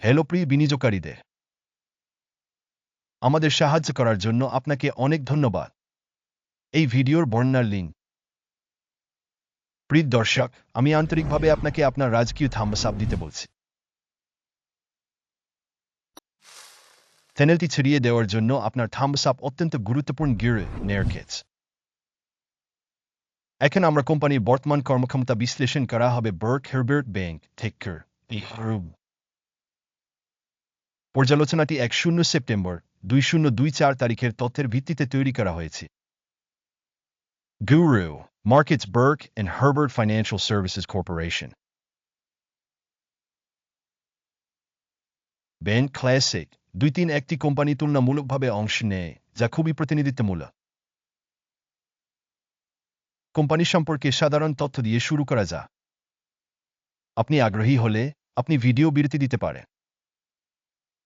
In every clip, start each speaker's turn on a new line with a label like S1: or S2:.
S1: Hello প্রিয় বিনিয়োগকারীদের। আমাদের সাহায্য করার জন্য আপনাকে অনেক ধন্যবাদ। এই ভিডিওর বর্ণনার লিঙ্ক। প্রিয় দর্শক, আমি আন্তরিকভাবে আপনাকে আপনার রাজকীয় থাম্বাসাপ দিতে বলছি। চ্যানেলটি ছড়িয়ে দেওয়ার জন্য আপনার থাম্বাসাপ অত্যন্ত গুরুত্বপূর্ণ গিয়ে নেয়ারকেছ এখন আমরা কোম্পানির বর্তমান কর্মক্ষমতা বিশ্লেষণ করা হবে বার্ক হেরবার্ট ব্যাংক হারুব পর্যালোচনাটি এক শূন্য সেপ্টেম্বর দুই শূন্য দুই চার তারিখের তথ্যের ভিত্তিতে তৈরি করা হয়েছে। Guru, Markets Burke and Herbert Financial Services Corporation. Bank classic দুই তিন একটি কোম্পানি তুলনামূলকভাবে অংশ নেয় যা খুবই প্রতিনিধিত্বমূলক। কোম্পানি সম্পর্কে সাধারণ তথ্য দিয়ে শুরু করা যা আপনি আগ্রহী হলে আপনি ভিডিও বিরতি দিতে পারেন।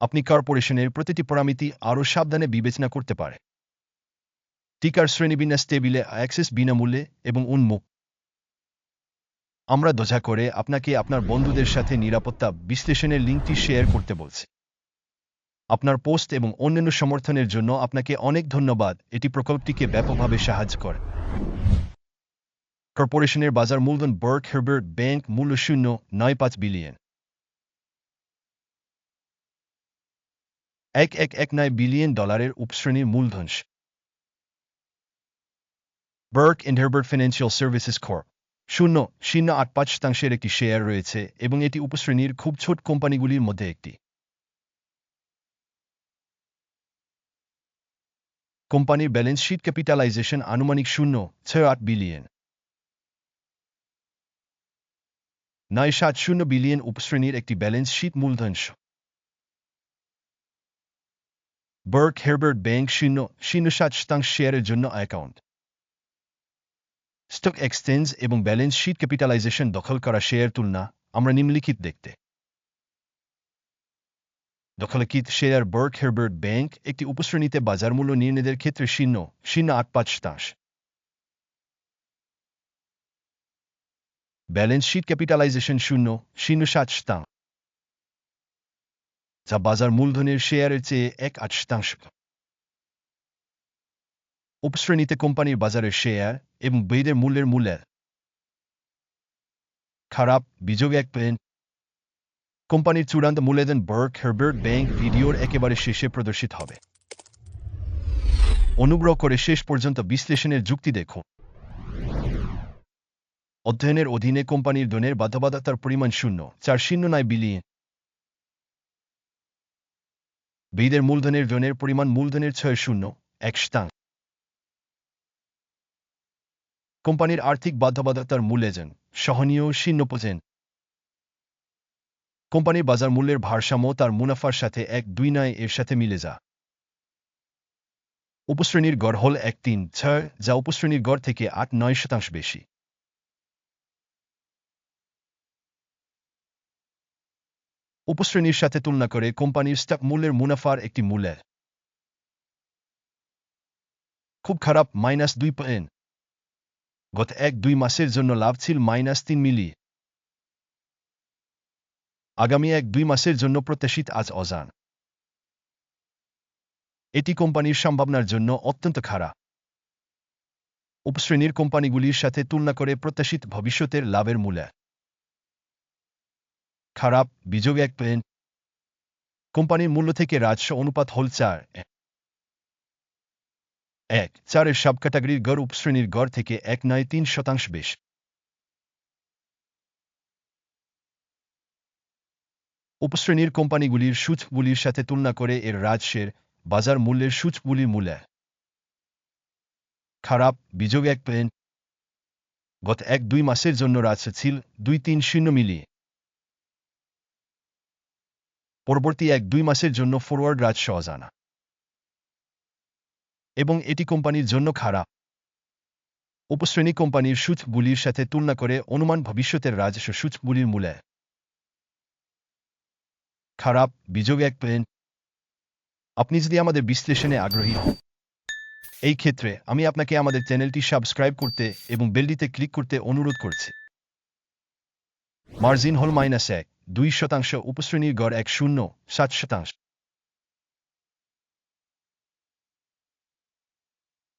S1: আপনি কর্পোরেশনের প্রতিটি পরামিতি আরও সাবধানে বিবেচনা করতে পারে। টিকার শ্রেণীবিন্যাস টেবিলে অ্যাক্সেস বিনামূল্যে এবং উন্মুখ আমরা দোঝা করে আপনাকে আপনার বন্ধুদের সাথে নিরাপত্তা বিশ্লেষণের লিঙ্কটি শেয়ার করতে বলছি। আপনার পোস্ট এবং অন্যান্য সমর্থনের জন্য আপনাকে অনেক ধন্যবাদ। এটি প্রকল্পটিকে ব্যাপকভাবে সাহায্য করে। কর্পোরেশনের বাজার মূলধন বার্ক হেরবার্ট ব্যাংক মূল্য শূন্য নয় পাঁচ বিলিয়ন। এক এক এক নয় বিলিয়ন ডলারের উপশ্রেণীর মূলধন Burke and Herbert financial services corp শূন্য শূন্য আট পাঁচ শতাংশের একটি শেয়ার রয়েছে এবং এটি উপশ্রেণীর খুব ছোট কোম্পানিগুলির মধ্যে একটি। কোম্পানির ব্যালেন্স শিট ক্যাপিটালাইজেশন আনুমানিক শূন্য, ছয় আট বিলিয়ন। নয় সাত শূন্য বিলিয়ন উপশ্রেণীর একটি ব্যালেন্স শিট মূলধন বার্ক ব্যাংক শূন্য শূন্য সাত শতাংশ শেয়ারের জন্য অ্যাকাউন্ট স্টক এক্সচেঞ্জ এবং ব্যালেন্স শিট ক্যাপিটালাইজেশন দখল করা শেয়ার তুলনা আমরা নিম্নলিখিত দেখতে। দখলকৃত শেয়ার বার্ক হেরবার্ট ব্যাংক একটি উপশ্রেণীতে বাজার মূল্য নির্ণয়ের ক্ষেত্রে শূন্য শূন্য আট পাঁচ শতাংশ। ব্যালেন্স শিট ক্যাপিটালাইজেশন শূন্য শূন্য সাত শতাংশ। যা বাজার মূলধনের শেয়ারের চেয়ে এক আট শতাংশ উপশ্রেণীতে কোম্পানির বাজারের শেয়ার এবং বেদের মূল্যের মূল্যের খারাপ, বিযোগ এক পেন। কোম্পানির চূড়ান্ত মূল্যদান বার্ক হেরবার্ট ব্যাংক, ভিডিওর একেবারে শেষে প্রদর্শিত হবে। অনুগ্রহ করে শেষ পর্যন্ত বিশ্লেষণের যুক্তি দেখুন। অধ্যয়নের অধীনে কোম্পানির ধনের বাধ্যবাধকতার পরিমাণ শূন্য চার শূন্য নয় বিলিয়ন। বেদের মূলধনের ধনের পরিমাণ মূলধনের ছয় শূন্য, এক শতাংশ। কোম্পানির আর্থিক বাধ্যবাধকতার মূল্যেজন সহনীয় শূন্য পোজেন কোম্পানির বাজার মূল্যের ভারসাম্য তার মুনাফার সাথে এক দুই নয় এর সাথে মিলে যা। উপশ্রেণীর গড় হল এক তিন ছয়, যা উপশ্রেণীর গড় থেকে আট নয় শতাংশ বেশি। উপশ্রেণীর সাথে তুলনা করে কোম্পানির স্টক মূল্যের মুনাফার একটি মূল্যের খুব খারাপ, মাইনাস দুই গত এক দুই মাসের জন্য লাভ ছিল মাইনাস তিন মিলি। আগামী এক দুই মাসের জন্য প্রত্যাশিত আজ অজান। এটি কোম্পানির সম্ভাবনার জন্য অত্যন্ত খারাপ। উপশ্রেণীর কোম্পানিগুলির সাথে তুলনা করে প্রত্যাশিত ভবিষ্যতের লাভের মূল্য। খারাপ বিযোগ এক পয়েন্ট কোম্পানির মূল্য থেকে রাজস্ব অনুপাত হল চার। এক, চারের সব ক্যাটাগরির গড় উপশ্রেণীর গড় থেকে এক নয় তিন শতাংশ বেশ। উপশ্রেণীর কোম্পানিগুলির সূচকগুলির সাথে তুলনা করে এর রাজস্বের বাজার মূল্যের সূচকগুলির মূল্য খারাপ বিযোগ এক পয়েন্ট গত এক দুই মাসের জন্য রাজস্ব ছিল দুই তিন শূন্য মিলি পরবর্তী এক দুই মাসের জন্য ফরওয়ার্ড রাজ সহজানা। এবং এটি কোম্পানির জন্য খারাপ। উপশ্রেণী কোম্পানির সূচকগুলির সাথে তুলনা করে অনুমান ভবিষ্যতের রাজস্ব সূচকগুলির মূল্য খারাপ বিযোগ এক পয়েন্ট আপনি যদি আমাদের বিশ্লেষণে আগ্রহী হন। এই ক্ষেত্রে আমি আপনাকে আমাদের চ্যানেলটি সাবস্ক্রাইব করতে এবং বেলটিতে ক্লিক করতে অনুরোধ করছি। মার্জিন হল মাইনাস এক। দুই শতাংশ উপশ্রেণীর গড় এক শূন্য, সাত শতাংশ।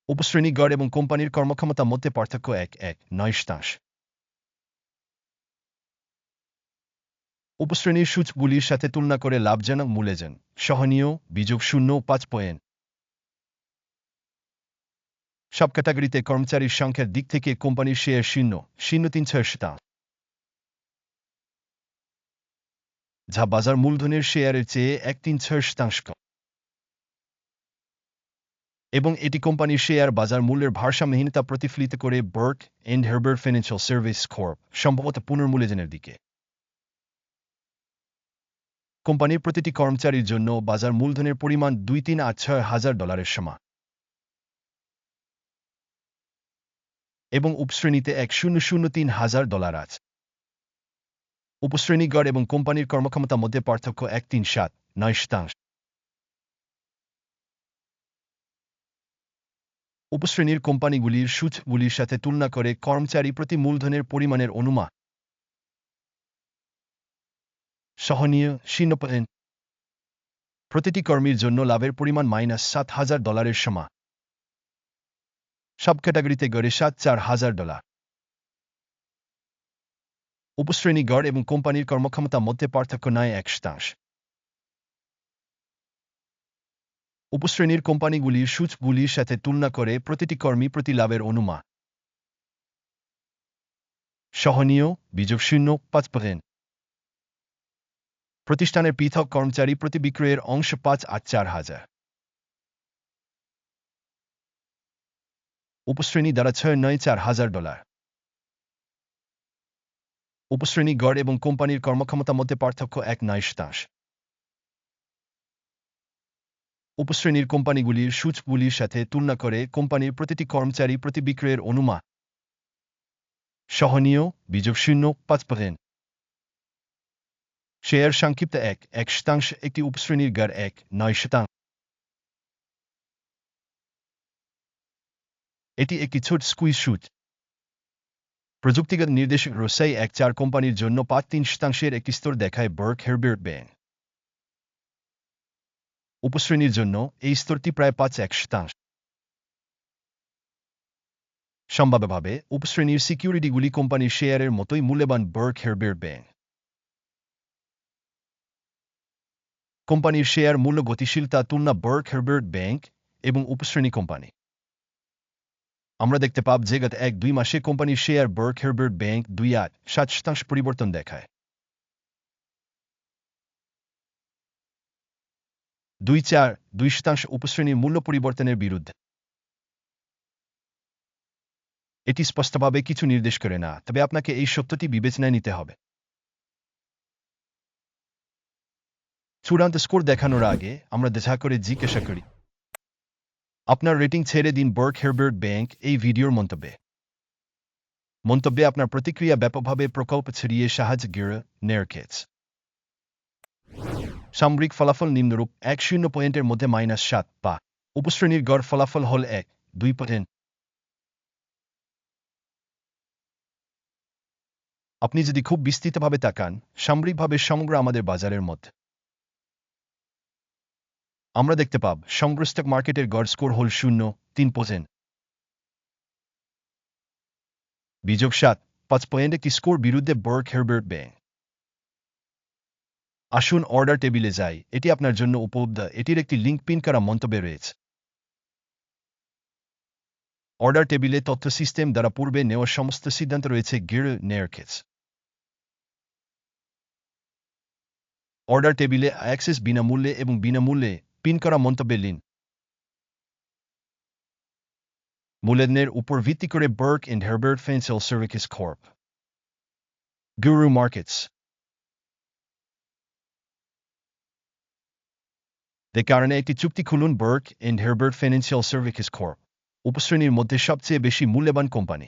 S1: উপশ্রেণী গড় এবং কোম্পানির কর্মক্ষমতা মধ্যে পার্থক্য এক এক, নয় শতাংশ। উপশ্রেণীর সূচগুলির সাথে তুলনা করে লাভজনক মূল্যজন সহনীয়, বিযোগ শূন্য, পাঁচ পয়েন্ট। সব ক্যাটাগরিতে কর্মচারীর সংখ্যার দিক থেকে কোম্পানির শেয়ার শূন্য শূন্য তিন ছয় শতাংশ। যা বাজার মূলধনের শেয়ারের চেয়ে এক তিন ছয় শতাংশ কম। এবং এটি কোম্পানির শেয়ার বাজার মূল্যের ভারসাম্যহীনতা প্রতিফলিত করে Burke and Herbert financial service corp সম্ভবত পুনর্মূল্যজনের দিকে। কোম্পানির প্রতিটি কর্মচারীর জন্য বাজার মূলধনের পরিমাণ দুই তিন আট ছয় হাজার ডলারের সমান। এবং উপশ্রেণীতে এক শূন্য শূন্য তিন হাজার ডলার আছে। উপশ্রেণী গড় এবং কোম্পানির কর্মক্ষমতা মধ্যে পার্থক্য এক তিন সাত, নয় শতাংশ। উপশ্রেণীর কোম্পানিগুলির সূচগুলির সাথে তুলনা করে কর্মচারী প্রতি মূলধনের পরিমাণের অনুমান। সহনীয় শূন্য পয়েন্ট প্রতিটি কর্মীর জন্য লাভের পরিমাণ মাইনাস সাত হাজার ডলারের সমা সব ক্যাটাগরিতে গড়ে সাত চার হাজার ডলার। উপশ্রেণী গড় এবং কোম্পানির কর্মক্ষমতা মধ্যে পার্থক্য নয় এক শতাংশ। উপশ্রেণীর কোম্পানিগুলির সূচগুলির সাথে তুলনা করে প্রতিটি কর্মী প্রতি লাভের অনুমান। সহনীয় বিযোগ শূন্য পাঁচ পয়েন্ট প্রতিষ্ঠানের পৃথক কর্মচারী প্রতি বিক্রয়ের অংশ পাঁচ আট চার হাজার। উপশ্রেণী দ্বারা ছয় নয় চার হাজার ডলার। উপশ্রেণী গড় এবং কোম্পানির কর্মক্ষমতা মধ্যে পার্থক্য এক নয় শতাংশ উপশ্রেণীর কোম্পানিগুলির সূচগুলির সাথে তুলনা করে কোম্পানির প্রতিটি কর্মচারী প্রতি বিক্রয়ের অনুমান। সহনীয় বিযোগ শূন্য পাঁচ পয়েন্ট শেয়ার সংক্ষিপ্ত এক এক শতাংশ একটি উপশ্রেণীর গড় এক নয় শতাংশ এটি একটি ছোট স্কুইজ সুচ। প্রযুক্তিগত নির্দেশক রোসাই এক চার কোম্পানির জন্য পাঁচ তিন শতাংশের একটি স্তর দেখায় বার্ক হেরবের্ট ব্যাংক উপশ্রেণীর জন্য এই স্তরটি প্রায় পাঁচ এক শতাংশ। সম্ভাব্যভাবে উপশ্রেণীর সিকিউরিটিগুলি কোম্পানির শেয়ারের মতোই মূল্যবান বার্ক হেরবের ব্যাংক কোম্পানির শেয়ার মূল্য গতিশীলতা তুলনা বার্ক হেরবের্ট ব্যাংক এবং উপশ্রেণী কোম্পানি। আমরা দেখতে পাব যে গত এক দুই মাসে কোম্পানির শেয়ার বার্ক হেরবের্ট ব্যাংক দুই আট সাত শতাংশ পরিবর্তন দেখায়। দুই চার দুই শতাংশ উপশ্রেণীর মূল্য পরিবর্তনের বিরুদ্ধে। এটি স্পষ্টভাবে কিছু নির্দেশ করে না, তবে আপনাকে এই সত্যটি বিবেচনায় নিতে হবে। চূড়ান্ত স্কোর দেখানোর আগে আমরা দেখা করে জিজ্ঞাসা করি আপনার রেটিং ছেড়ে দিন বার্ক হেরবার্ট ব্যাংক এই ভিডিওর মন্তব্যে। মন্তব্যে আপনার প্রতিক্রিয়া ব্যাপকভাবে প্রকল্প ছড়িয়ে সাহায্য গির নেয়ারকেটস সামরিক ফলাফল নিম্নরূপ, এক শূন্য পয়েন্টের মধ্যে মাইনাস সাত বা উপশ্রেণীর গড় ফলাফল হল এক, দুই পয়েন্ট। আপনি যদি খুব বিস্তৃতভাবে তাকান, সামরিকভাবে সমগ্র আমাদের বাজারের মধ্যে আমরা দেখতে পাব সমগ্র স্টক মার্কেটের গড় স্কোর হল শূন্য, তিন পয়েন্ট বিযোগ সাত, পাঁচ পয়েন্ট একটি স্কোর বিরুদ্ধে বার্ক হেরবার্ট ব্যাংক আসুন অর্ডার টেবিলে যাই, এটি আপনার জন্য উপলব্ধ, এটির একটি লিঙ্ক পিন করা মন্তব্যে রয়েছে। অর্ডার টেবিলে তথ্য সিস্টেম দ্বারা পূর্বে নেওয়া সমস্ত সিদ্ধান্ত রয়েছে গির নেয়ারকেটস অর্ডার টেবিলে অ্যাক্সেস বিনামূল্যে এবং বিনামূল্যে পিন করা মন্তব্যে লিন মূল্যের উপর ভিত্তি করে Burke and Herbert financial service corp Guru Markets যে কারণে একটি চুক্তি খুলুন Burke and Herbert financial service corp উপশ্রেণীর মধ্যে সবচেয়ে বেশি মূল্যবান কোম্পানি।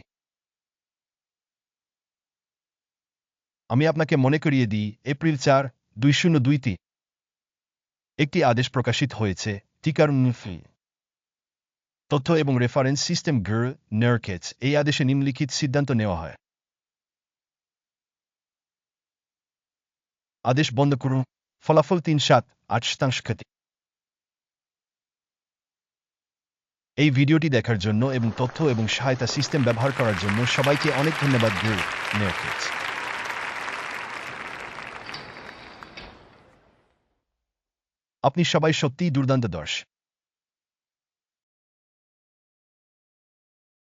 S1: আমি আপনাকে মনে করিয়ে দিই, এপ্রিল চার, দুই শূন্য দুইটি একটি আদেশ প্রকাশিত হয়েছে টিকার তথ্য এবং রেফারেন্স সিস্টেম গ্র নার্কেটস এই আদেশে নিম্নলিখিত সিদ্ধান্ত নেওয়া হয়। আদেশ বন্ধ করুন। ফলাফল তিন সাত, আট শতাংশ ক্ষতি। এই ভিডিওটি দেখার জন্য এবং তথ্য এবং সহায়তা সিস্টেম ব্যবহার করার জন্য সবাইকে অনেক ধন্যবাদ গ্রু নেওয়া আপনি সবাই সত্যিই দুর্দান্ত দর্শ